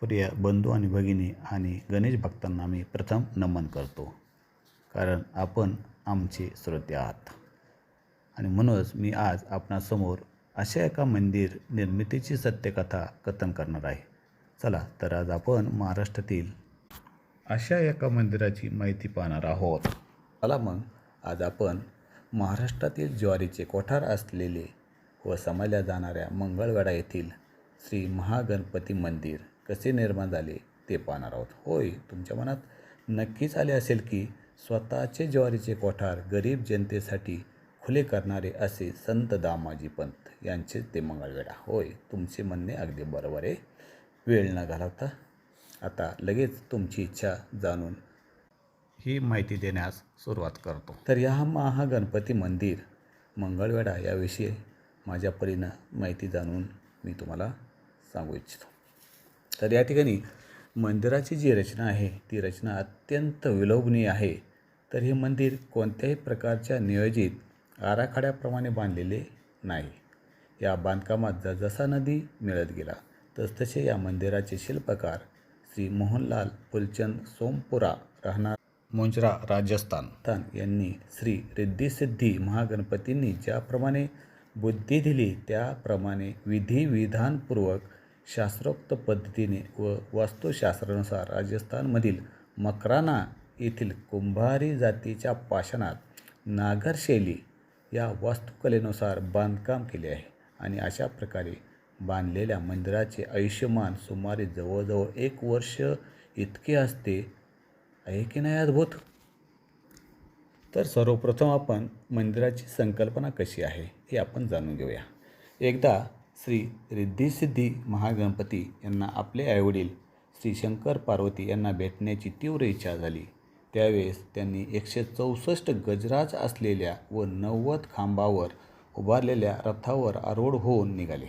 प्रिय बंधू आणि भगिनी आणि गणेश भक्तांना मी प्रथम नमन करतो. कारण आपण आमचे श्रोते आहात. आणि म्हणूनच मी आज आपणासमोर अशा एका मंदिर निर्मितीची सत्यकथा कथन करणार आहे. चला तर आज आपण महाराष्ट्रातील अशा एका मंदिराची माहिती पाहणार आहोत. चला मग आज आपण महाराष्ट्रातील ज्वारीचे कोठार असलेले व समजल्या जाणाऱ्या मंगळवेढा येथील श्री महागणपती मंदिर कसे निर्माण झाले ते पाहणार आहोत. होय तुमच्या मनात नक्कीच आले असेल की स्वतःचे ज्वारीचे कोठार गरीब जनतेसाठी खुले करणारे असे संत दामाजी पंत यांचे ते मंगळवेढा. होय तुमचे म्हणणे अगदी बरोबर आहे. वेळ न घालवता आता लगेच तुमची इच्छा जाणून ही माहिती देण्यास सुरुवात करतो. तर या महागणपती मंदिर मंगळवेढा याविषयी माझ्या परीनं माहिती जाणून मी तुम्हाला सांगू इच्छितो. तर या ठिकाणी मंदिराची जी रचना आहे ती रचना अत्यंत विलोभनीय आहे. तर हे मंदिर कोणत्याही प्रकारच्या नियोजित आराखड्याप्रमाणे बांधलेले नाही. या बांधकामात जसजसा नदी मिळत गेला तसतसे या मंदिराचे शिल्पकार श्री मोहनलाल फुलचंद सोमपुरा राहणार. मुंजरा राजस्थान. तान यांनी श्री रिद्धिसिद्धी महागणपतींनी ज्याप्रमाणे बुद्धी दिली त्याप्रमाणे विधी विधानपूर्वक शास्त्रोक्त पद्धतीने व वास्तुशास्त्रानुसार राजस्थानमधील मकराना येथील कुंभारी जातीच्या पाषाणात नागरशैली या वास्तुकलेनुसार बांधकाम केले आहे आणि अशा प्रकारे बांधलेल्या मंदिराचे आयुष्यमान सुमारे जवळजवळ एक वर्ष इतके असते आहे की नाही अद्भुत? तर सर्वप्रथम आपण मंदिराची संकल्पना कशी आहे हे आपण जाणून घेऊया. एकदा श्री रिद्धिसिद्धी महागणपती यांना आपले आईवडील श्री शंकर पार्वती यांना भेटण्याची तीव्र इच्छा झाली. त्यावेळेस त्यांनी एकशे चौसष्ट गजराज असलेल्या व नव्वद खांबावर उभारलेल्या रथावर आरूढ होऊन निघाले.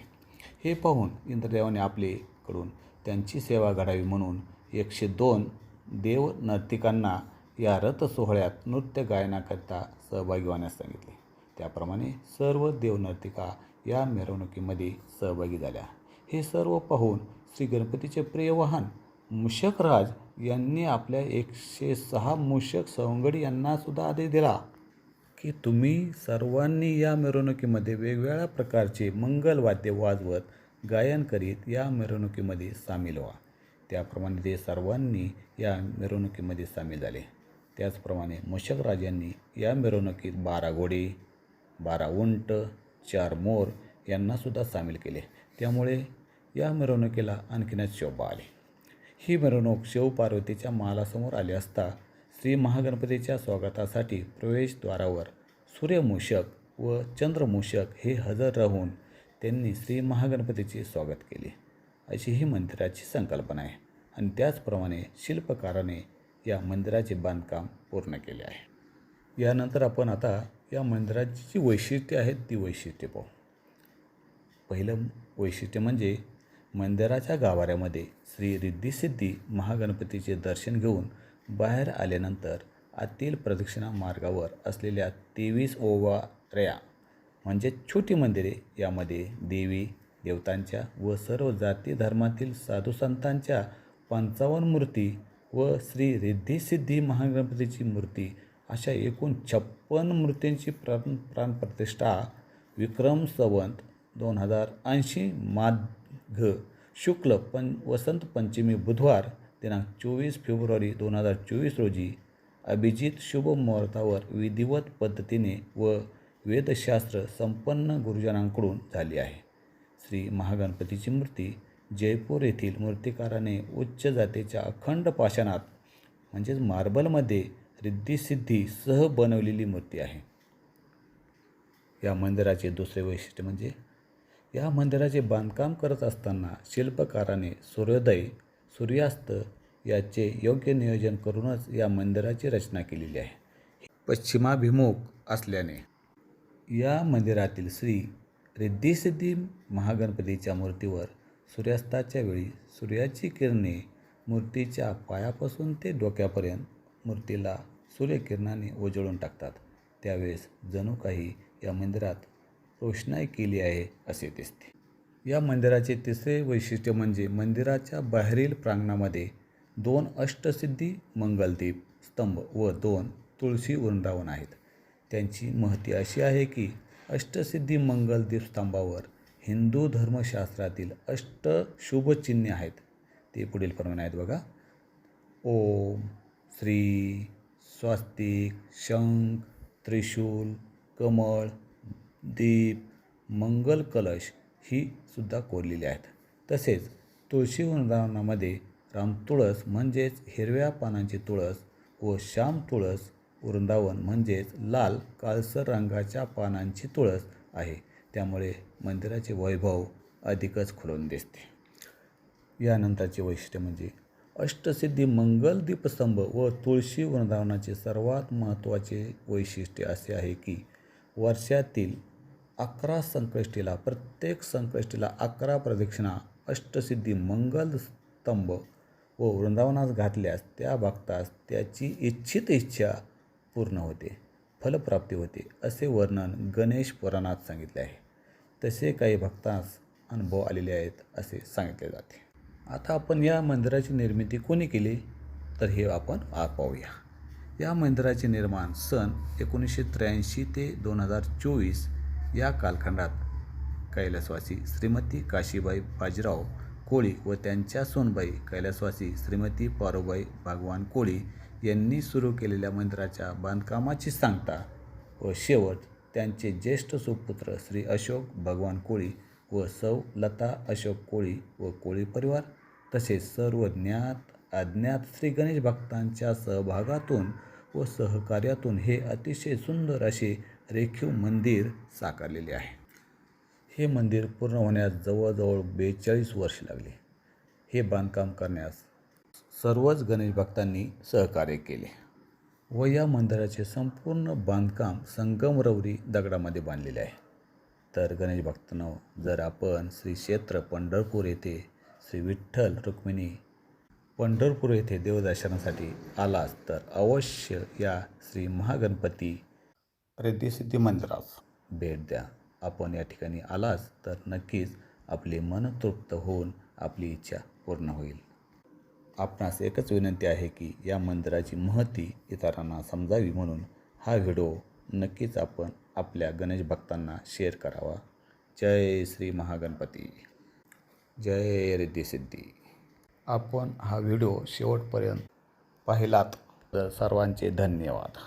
हे पाहून इंद्रदेवाने आपलेकडून त्यांची सेवा घडावी म्हणून एकशे दोन देव नर्तिकांना या रथ सोहळ्यात नृत्य गायनाकरिता सहभागी होण्यास सांगितले. त्याप्रमाणे सर्व देवनर्तिका या मिरवणुकीमध्ये सहभागी झाल्या. हे सर्व पाहून श्री गणपतीचे प्रिय वाहन मूषकराज यांनी आपल्या एकशे सहा मूषक सवंगडी यांनासुद्धा आदेश दिला की तुम्ही सर्वांनी या मिरवणुकीमध्ये वेगवेगळ्या प्रकारचे मंगलवाद्य वाजवत गायन करीत या मिरवणुकीमध्ये सामील व्हा. त्याप्रमाणे ते सर्वांनी या मिरवणुकीमध्ये सामील झाले. त्याचप्रमाणे मूषकराज यांनी या मिरवणुकीत बारा घोडे बारा उंट चार मोर यांनासुद्धा सामील केले. त्यामुळे या मिरवणुकीला आणखीनच शोभा आली. ही मिरवणूक शिवपार्वतीच्या महालासमोर आली असता श्री महागणपतीच्या स्वागतासाठी प्रवेशद्वारावर सूर्यमूषक व चंद्रमूषक हे हजर राहून त्यांनी श्री महागणपतीचे स्वागत केले. अशी ही मंदिराची संकल्पना आहे आणि त्याचप्रमाणे शिल्पकाराने या मंदिराचे बांधकाम पूर्ण केले आहे. यानंतर आपण आता या मंदिराची जी वैशिष्ट्ये आहेत ती वैशिष्ट्ये पाहू. पहिलं वैशिष्ट्य म्हणजे मंदिराच्या गाभाऱ्यामध्ये श्री रिद्धिसिद्धी महागणपतीचे दर्शन घेऊन बाहेर आल्यानंतर आतील प्रदक्षिणा मार्गावर असलेल्या तेवीस ओवाऱ्या म्हणजे छोटी मंदिरे यामध्ये देवी देवतांच्या व सर्व जाती धर्मातील साधुसंतांच्या पंचावन्न मूर्ती व श्री रिद्धिसिद्धी महागणपतीची मूर्ती अशा एकूण छप्पन मूर्तींची प्राण प्राणप्रतिष्ठा विक्रम सवंत दोन हजार ऐंशी माघ शुक्ल पं वसंत पंचमी बुधवार दिनांक चोवीस फेब्रुवारी दोन हजार चोवीस रोजी अभिजित शुभ मुहूर्तावर विधिवत पद्धतीने व वेदशास्त्र संपन्न गुरुजनांकडून झाली आहे. श्री महागणपतीची मूर्ती जयपूर येथील मूर्तिकाराने उच्च जातीच्या अखंड पाषाणात म्हणजेच मार्बलमध्ये रिद्धिसिद्धी सह बनवलेली मूर्ती आहे. या मंदिराचे दुसरे वैशिष्ट्य म्हणजे या मंदिराचे बांधकाम करत असताना शिल्पकाराने सूर्योदय सूर्यास्त याचे योग्य नियोजन करूनच या मंदिराची रचना केलेली आहे. पश्चिमाभिमुख असल्याने या मंदिरातील श्री रिद्धिसिद्धी महागणपतीच्या मूर्तीवर सूर्यास्ताच्या वेळी सूर्याची किरणे मूर्तीच्या पायापासून ते डोक्यापर्यंत मूर्तीला सूर्यकिरणाने उजळून टाकतात. त्यावेळेस जणू काही या मंदिरात रोषणाई केली आहे असे दिसते. या मंदिराचे तिसरे वैशिष्ट्य म्हणजे मंदिराच्या बाहेरील प्रांगणामध्ये दोन अष्टसिद्धी मंगलदीप स्तंभ व दोन तुळशी वृंदावन आहेत. त्यांची महती अशी आहे की अष्टसिद्धी मंगलदीप स्तंभावर हिंदू धर्मशास्त्रातील अष्ट शुभचिन्हे आहेत. ते पुढील प्रमाणे आहेत बघा. ओम श्री स्वास्तिक शंख त्रिशूल कमळ दीप मंगल कलश ही सुद्धा कोरलेली आहेत. तसेच तुळशी वृंदावनामध्ये रामतुळस म्हणजेच हिरव्या पानांची तुळस व श्याम तुळस वृंदावन म्हणजेच लाल काळसर रंगाच्या पानांची तुळस आहे. त्यामुळे मंदिराचे वैभव अधिकच खुलून दिसते. यानंतरचे वैशिष्ट्य म्हणजे अष्टसिद्धी मंगल दीपस्तंभ व तुळशी वृंदावनाचे सर्वात महत्त्वाचे वैशिष्ट्य असे आहे की वर्षातील अकरा संकष्टीला प्रत्येक संकष्टीला अकरा प्रदक्षिणा अष्टसिद्धी मंगल स्तंभ व वृंदावनास घातल्यास त्या भक्तास त्याची इच्छित इच्छा पूर्ण होते फलप्राप्ती होते असे वर्णन गणेश पुराणात सांगितले आहे. तसे काही भक्तांस अनुभव आलेले आहेत असे सांगितले जाते. आता आपण या मंदिराची निर्मिती कोणी केली? तर हे आपण पाहूया या मंदिराचे निर्माण सन एकोणीसशे त्र्याऐंशी ते दोन हजार चोवीस या कालखंडात कैलासवासी श्रीमती काशीबाई बाजीराव कोळी व त्यांच्या सोनबाई कैलासवासी श्रीमती पारोबाई भगवान कोळी यांनी सुरू केलेल्या मंदिराच्या बांधकामाची सांगता व शेवट त्यांचे ज्येष्ठ सुपुत्र श्री अशोक भगवान कोळी व सौ लता अशोक कोळी व कोळी परिवार तसेच सर्व ज्ञात अज्ञात श्री गणेश भक्तांच्या सहभागातून व सहकार्यातून हे अतिशय सुंदर असे रेखीव मंदिर साकारलेले आहे. हे मंदिर पूर्ण होण्यास जवळजवळ बेचाळीस वर्ष लागले. हे बांधकाम करण्यास सर्वच गणेश भक्तांनी सहकार्य केले व या मंदिराचे संपूर्ण बांधकाम संगमरवरी दगडामध्ये बांधलेले आहे. तर गणेश भक्तांनो जर आपण श्री क्षेत्र पंढरपूर येथे श्री विठ्ठल रुक्मिणी पंढरपूर येथे देवदर्शनासाठी आलास तर अवश्य या श्री महागणपती रिद्धिसिद्धी मंदिरास भेट द्या. आपण या ठिकाणी आलास तर नक्कीच आपले मन तृप्त होऊन आपली इच्छा पूर्ण होईल. आपणास एकच विनंती आहे की या मंदिराची महती इतरांना समजावी म्हणून हा व्हिडिओ नक्कीच आपण आपल्या गणेश भक्तांना शेअर करावा. जय श्री महागणपती. जय रिद्धिसिद्धी आपण हा व्हिडिओ शेवटपर्यंत पाहिलात. तर सर्वांचे धन्यवाद.